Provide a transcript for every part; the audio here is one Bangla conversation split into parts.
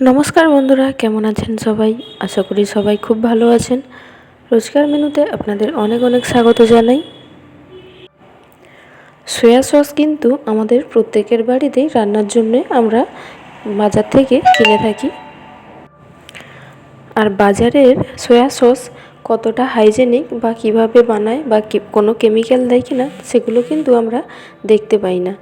নমস্কার বন্ধুরা, কেমন আছেন সবাই? আশা করি সবাই খুব ভালো আছেন। রোজকার মেনুতে আপনাদের অনেক অনেক স্বাগত জানাই। সয়া সস কিন্তু আমাদের প্রত্যেকের বাড়িতেই রান্নার জন্য আমরা বাজার থেকে কিনে থাকি। আর বাজারের সয়া সস কতটা হাইজেনিক বা কীভাবে বানায় বা কোনো কেমিক্যাল দেয় কিনা, সেগুলো কিন্তু আমরা দেখতে পাই না।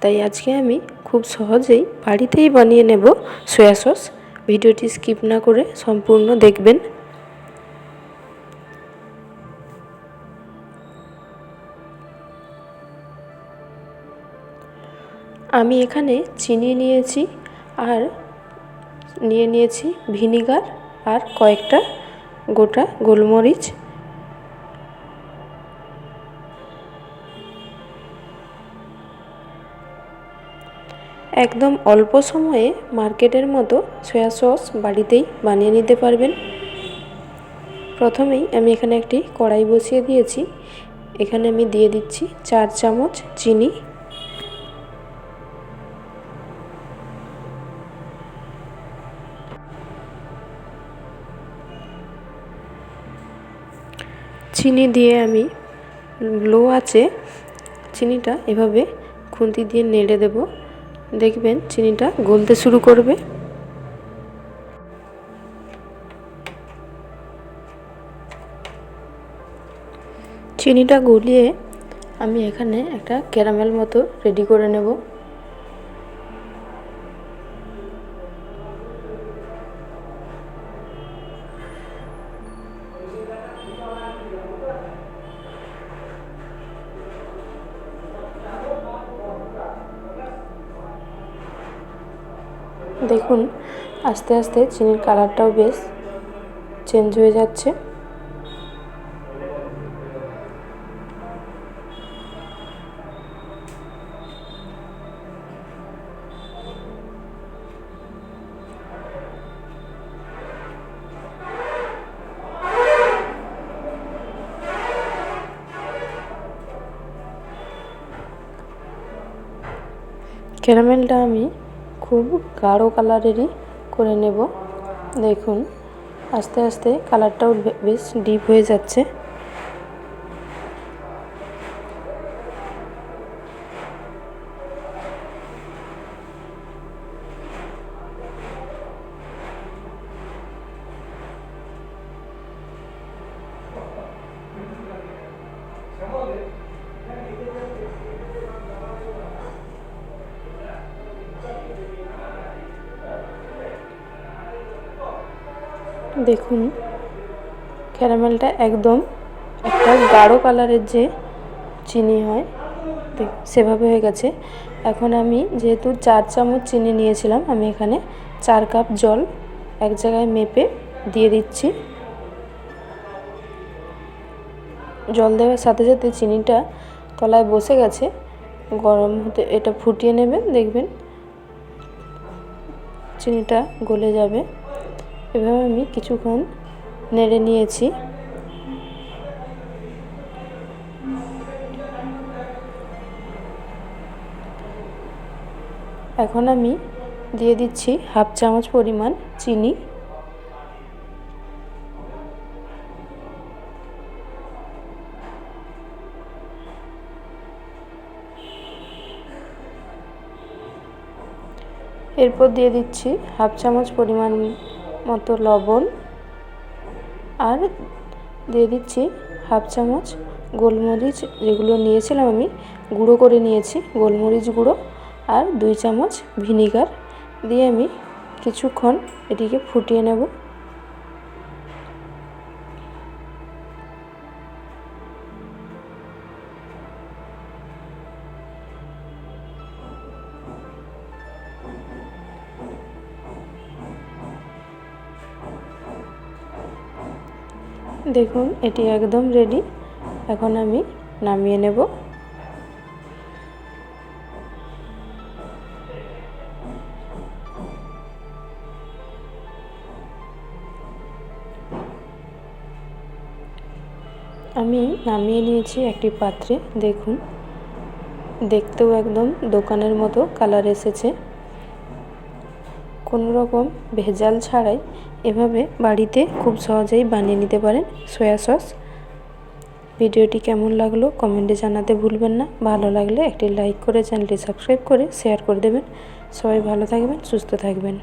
তাই আজকে আমি খুব সহজেই বাড়িতেই বানিয়ে নেব সয়া সস ভিডিওটি স্কিপ না করে সম্পূর্ণ দেখবেন। আমি এখানে চিনি নিয়েছি আর নিয়ে নিয়েছি ভিনিগার আর কয়েকটা গোটা গোলমরিচ। একদম অল্প সময়ে মার্কেটের মতো সয়া সস বাড়িতেই বানিয়ে নিতে পারবেন। প্রথমেই আমি এখানে একটি কড়াই বসিয়ে দিয়েছি। এখানে আমি দিয়ে দিচ্ছি চার চামচ চিনি। চিনি দিয়ে আমি লো আছে চিনিটা এভাবে খুন্তি দিয়ে নেড়ে দেব। দেখবেন চিনিটা গলতে শুরু করবে। চিনিটা গলিয়ে আমি এখানে একটা ক্যারামেল মতো রেডি করে নেব। দেখুন আস্তে আস্তে চিনির কালারটাও বেশ চেঞ্জ হয়ে যাচ্ছে। ক্যারামেলটা আমি খুব গাঢ় কালারেরই করে নেব। দেখুন আস্তে আস্তে কালারটাও বেশ ডিপ হয়ে যাচ্ছে। দেখুন, ক্যারামেলটা একদম একটা গাঢ় কালারের যে চিনি হয় সেভাবে হয়ে গেছে। এখন আমি যেহেতু চার চামচ চিনি নিয়েছিলাম, আমি এখানে চার কাপ জল এক জায়গায় মেপে দিয়ে দিচ্ছি। জল দেওয়ার সাথে সাথে চিনিটা তলায় বসে গেছে, গরম হতে এটা ফুটিয়ে নেবেন, দেখবেন চিনিটা গলে যাবে। এভাবে আমি কিছুক্ষণ নেড়ে নিয়েছি। এখন আমি দিয়ে দিচ্ছি হাফ চামচ পরিমাণ চিনি। এরপর দিয়ে দিচ্ছি হাফ চামচ পরিমাণ মতো লবণ আর দিয়ে দিচ্ছি হাফ চামচ গোলমরিচ যেগুলো নিয়েছিলাম আমি, গুঁড়ো করে নিয়েছি, গোলমরিচ গুঁড়ো আর দুই চামচ ভিনিগার। দিয়ে আমি কিছুক্ষণ এটিকে ফুটিয়ে নেব। দেখুন, এটি একদম রেডি এখন আমি নামিয়ে নেব। আমি নামিয়ে নিয়েছি একটি পাত্রে। দেখুন, দেখতেও একদম দোকানের মতো কালার এসেছে। কোনো রকম ভেজাল ছাড়াই এভাবে বাড়িতে খুব সহজেই বানিয়ে নিতে পারেন সয়া সস ভিডিওটি কেমন লাগল কমেন্টে জানাতে ভুলবেন না। ভালো লাগলে একটি লাইক করে চ্যানেলটি সাবস্ক্রাইব করে শেয়ার করে দেবেন। সবাই ভালো থাকবেন, সুস্থ থাকবেন।